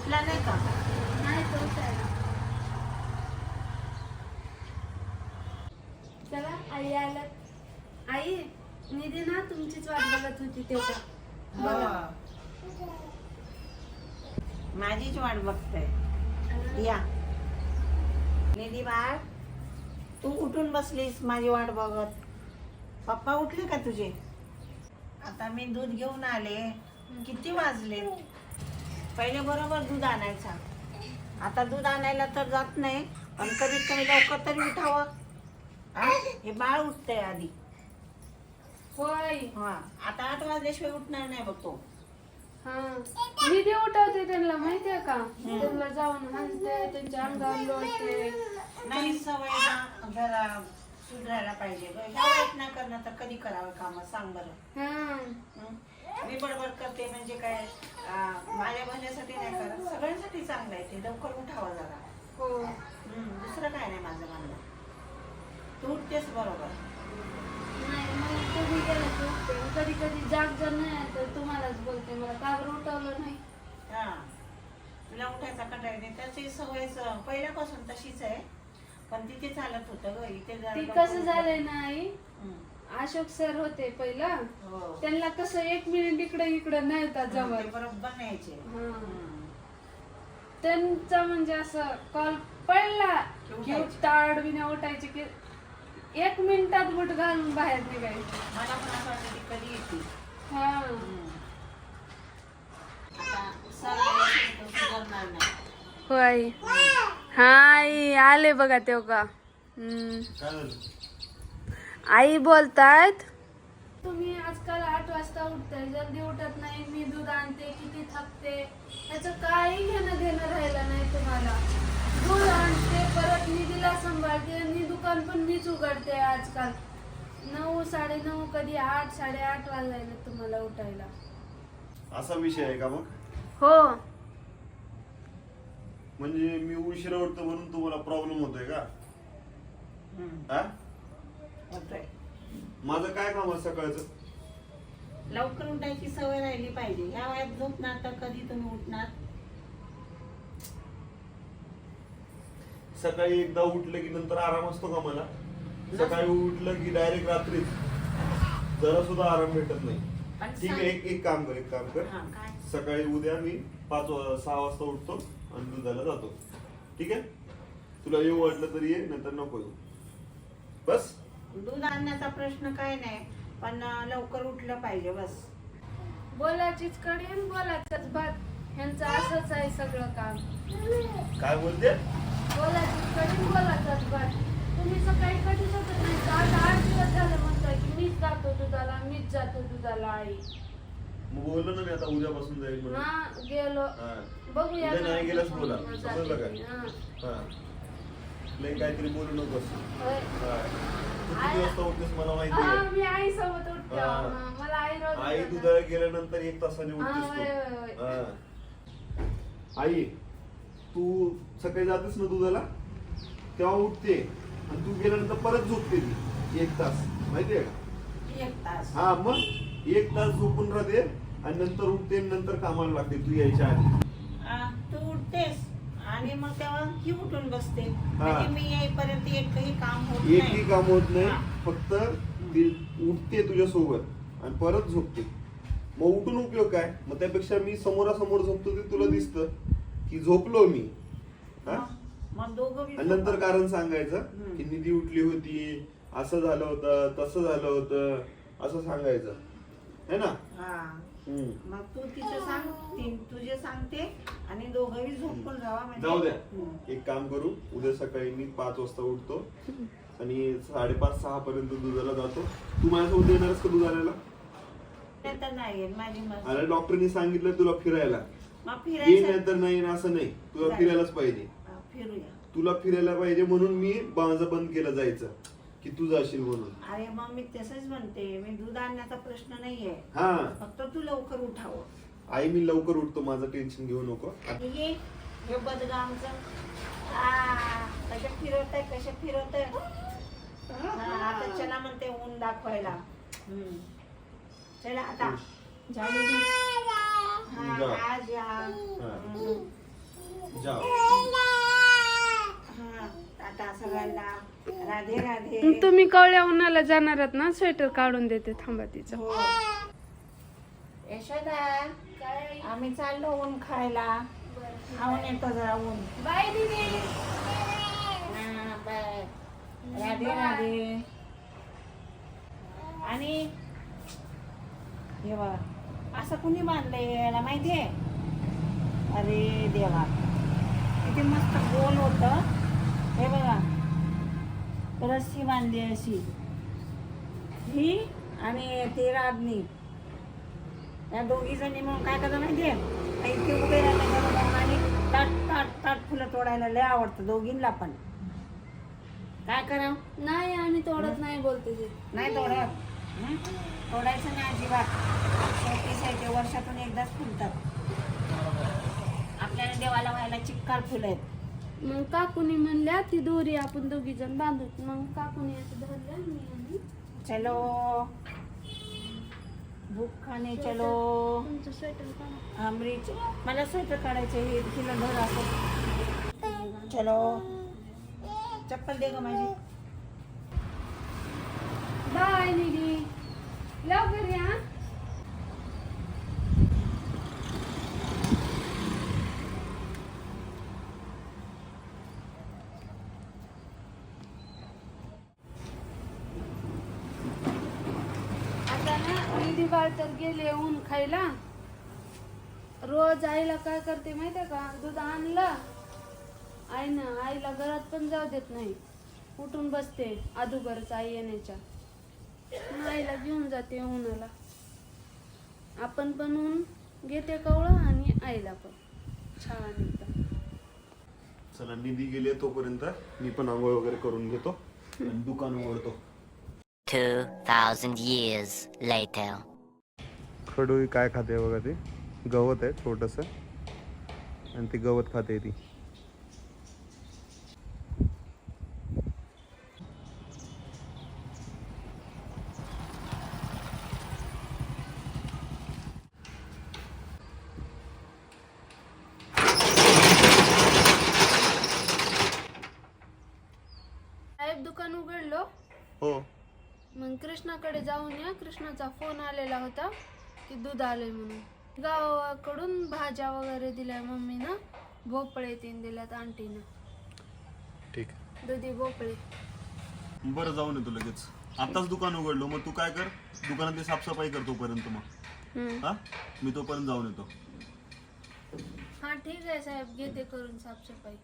उठला नाही का? नाही. चला आई आल्या आई निधी ना तुमचीच वाट बघत होती तेव्हा. हो. माझीच वाट बघतोय. या. निधी बाळ तू उठून बसलीस माझी वाट बघत. पप्पा उठले का तुझे? आता मी दूध घेऊन आले. किती वाजले? पहिले बरोबर दूध आणायचा. आता दूध आणायला तर जात नाही पण कधीत कमी लवकर तरी उठावं. हा? हे बाळ उठतंय आधी. होय. हा आता आठ वाजल्याशिवाय उठणार नाही बघ तो. हा. निधी उठवते त्यांना माहितीये का? त्यांना जाऊन हाणते त्यांच्या अंगावर लोळते. नाही सवय ना जरा सुधारायला पाहिजे. गं. ह्या नाही करणं तर कधी करावं काम? सांग बरं. हा. हं? मी बडबड करते म्हणजे काय माझ्या भल्यासाठी नाही करत. सगळ्यांसाठी चांगलं आहे ते. लवकर उठावं जरा. हो. दुसरं काय नाही माझं म्हणणं. तू उठतेस बरोबर. नाही मला कधी गेलं की उठते कधी कधी जाग जर नाही आली तर तुम्हालाच बोलते. मला का बरं उठवलं नाही? हा. तुला उठायचा कंटाळा येते त्याची सवय पहिल्यापासून तशीच आहे. पण तिथे चालत होतं ग. इथे ती कसं झालंय ना आई? हं. अशोक सर होते पहिला. हो. त्यांना कसं एक मिनिट इकडे इकडे नाही येतात जवळ. ते हा. हं. त्यांचा म्हणजे असं कॉल पडला की की उठायचे. ताड बिना उठायचे की एक मिनिटात बुट घालून बाहेर निघायचे. मला पण असं वाटतं ती कधी येते. हा. आता सर येतो, सुधारणार नाही. होय. आले बघा तेव्हा. काय झालं? आई बोलतायत? तुम्ही आजकाल आठ वाजता उठताय जल्दी उठत नाही मी दूध आणते किती थकते याचं काही घेणं देणं राहिलं नाही तुम्हाला. दूध आणते परत निधीला सांभाळते आणि दुकान पण मीच उघडते आजकाल. नऊ साडेनऊ कधी आठ साडेआठ वाजले तुम्हाला उठायला. असा विषय आहे का मग? हो. म्हणजे मी उशिरा उठतो म्हणून तुम्हाला प्रॉब्लेम होतोय का. हा. माझं काय काम आहे सकाळचं? लवकर उठायची सवय राहिली पाहिजे. ह्या वयात झोपणार तर कधी तुम्ही उठणार? सकाळी एकदा उठलं की नंतर आराम असतो का मला? सकाळी उठलं की डायरेक्ट रात्री जरा सुद्धा आराम भेटत नाही. पण ठीक आहे एक एक काम कर एक काम कर. हा, काय? सकाळी उद्या मी पाच वा- सहा वाजता उठतो आणि दुधाला जातो. ठीक आहे? तुला येऊ वाटलं तरी ये नंतर नको येऊ. बस? दूध आणण्याचा प्रश्न काय नाही पण लवकर उठलं पाहिजे बस. बोलाचीच कडी आणि बोलाचाच भात. ह्यांचं असंच आहे सगळं काम. काय बोलते? बोलाचीच कडी बोलाचाच भात. तुम्ही सकाळी कधीच होत नाही आज आठ दिवस झालं म्हणताय की मीच जातो दुधाला मीच जातो दुधाला आई. मग बोललो ना मी आता उद्यापासून जाईल म्हणून. हा गेलो. हा. बघूया उद्या नाही गेलास बोला. समजलं का? हा. हा. काहीतरी बोलू नकोस. होय. हा. तू किती वाजता उठतेस मला माहिती हा, आहे मी आई सोबत उठते हा. हा, मला आई रोज आई उठवते. दुधाला गेल्यानंतर एक तासाने हा, होय, होय, उठतेस तू. होय. हा. आई तू सकाळी जातेस ना दुधाला? तेव्हा उठते. आणि तू गेल्यानंतर परत झोपते ती. एक तास. माहितीये का? एक तास. हा मग एक तास झोपून राहते आणि नंतर उठते आणि नंतर कामाला लागते. तू यायच्या आधी. आ, तू उठतेस? आणि मग तेव्हा ही उठून बसते. म्हणजे मी येईपर्यंत एकही काम होत एकही नाही. काम होत नाही. हा. फक्त ती उठते तुझ्या सोबत आणि परत झोपते. मग उठून उपयोग काय? मग त्यापेक्षा मी समोरासमोर झोपतो ते तुला दिसतं की झोपलो मी. हा? मग- मग दोघं बी आणि नंतर. कारण सांगायचं. की निधी उठली होती असं झालं होतं तसं झालं होतं असं सांगायचं. है ना? हा. मग तू तिचं सांग ती तुझे सांगते आणि दोघंही झोपून राहा म्हणजे. जाऊ द्या. एक काम करू उद्या सकाळी मी पाच वाजता उठतो आणि साडेपाच सहा पर्यंत दुधाला जातो. तू माझ्यासोबत येणारच का दूध आणायला? ते तर नाही येत, माझी मर्जी अरे डॉक्टरनी सांगितलं तुला फिरायला. मग ये फिरायचं. नाही तर नाही ना असं नाही. तुला. फिरायलाच पाहिजे. हा, फिरूया. तुला फिरायला पाहिजे म्हणून मी माझं बंद केलं जायचं. की तू जाशील म्हणून. अरे मग मी तसंच म्हणते मी दूध आणण्याचा प्रश्न नाहीये. हा. फक्त तू लवकर उठावं. आई मी लवकर उठतो माझं टेन्शन घेऊ नको. आणि ये हे बदगामचं. आ, कशा फिरवताय कशा फिरवताय? आता चला म्हणते ऊन दाखवायला. हम्म. चला आता. झाली. हा, जा. आज या. हा. हम्म. हा. टाटा सगळ्यांना राधे राधे. तुम्ही कवळ्या उन्हाला जाणार आहात ना स्वेटर काढून देते थांबा तिचं. हो. यशोदा आम्ही चाललो ऊन खायला. खाऊन येतो जरा ऊन. बाय दीदी. हा, बाय. राधे राधे. आणि हे बघा असं कुणी बांधलंय याला माहितीये? अरे देवा. किती मस्त गोल होत. हे बघा. रस्सी बांधली अशी. ही आणि ती राधनी या दोघी जणी म्हणून काय करतात माहितीये? इथे उभे राहतात आणि ताट ताट ताट फुलं तोडायला लय आवडतं दोघींना पण. काय करावं? नाही आम्ही तोडत नाही बोलते ते. नाही तोडत? तोडायचं नाही अजिबात. शोपीस आहे ते वर्षातून एकदाच फुलतात. आपल्याला देवाला व्हायला चिक्कार फुलं आहेत. मग काकूनी म्हणल्या ती दोरी आपण दोघी जण बांधू मग काकूनी असं धरलं मी आणि चलो. भूक खाने चलो. तुमचं स्वेटर काढा. मला स्वेटर काढायचं हे किलो धर असं. चलो. चप्पल दे ग माझी. बाय दीदी लवकर या आता ना दीदी बाळ तर गेले ऊन खायला. रोज आईला काय करते माहितीये का? दूध आणलं. आई ना आईला घरात पण जाऊ देत नाही. उठून बसते अदुगरच आई येण्याच्या. आईला घेऊन जाते उन्हाला आपण पण ऊन घेते कवळं आणि आईला पण. छान एकदम. चला निधी गेले तोपर्यंत मी पण आंघोळ वगैरे करून घेतो आणि दुकान उघडतो. 2,000 years later. खडोळी काय खाते बघा ते? गवत आहे छोटस. आणि ते गवत खाते ती. साहेब दुकान उघडलो? हो. मग कृष्णाकडे जाऊन या. कृष्णाचा फोन आलेला होता. की दूध आलंय म्हणून. गावाकडून भाज्या वगैरे दिल्या मम्मीनं. भोपळे तीन दिल्यात आंटीनं. ठीक. दुधी भोपळे. बरं जाऊन येतो लगेच. आताच दुकान उघडलो मग तू काय कर? दुकानातली साफसफाई कर तोपर्यंत मग. हा? मी तोपर्यंत जाऊन येतो. हा ठीक आहे साहेब. घेते करून साफसफाई.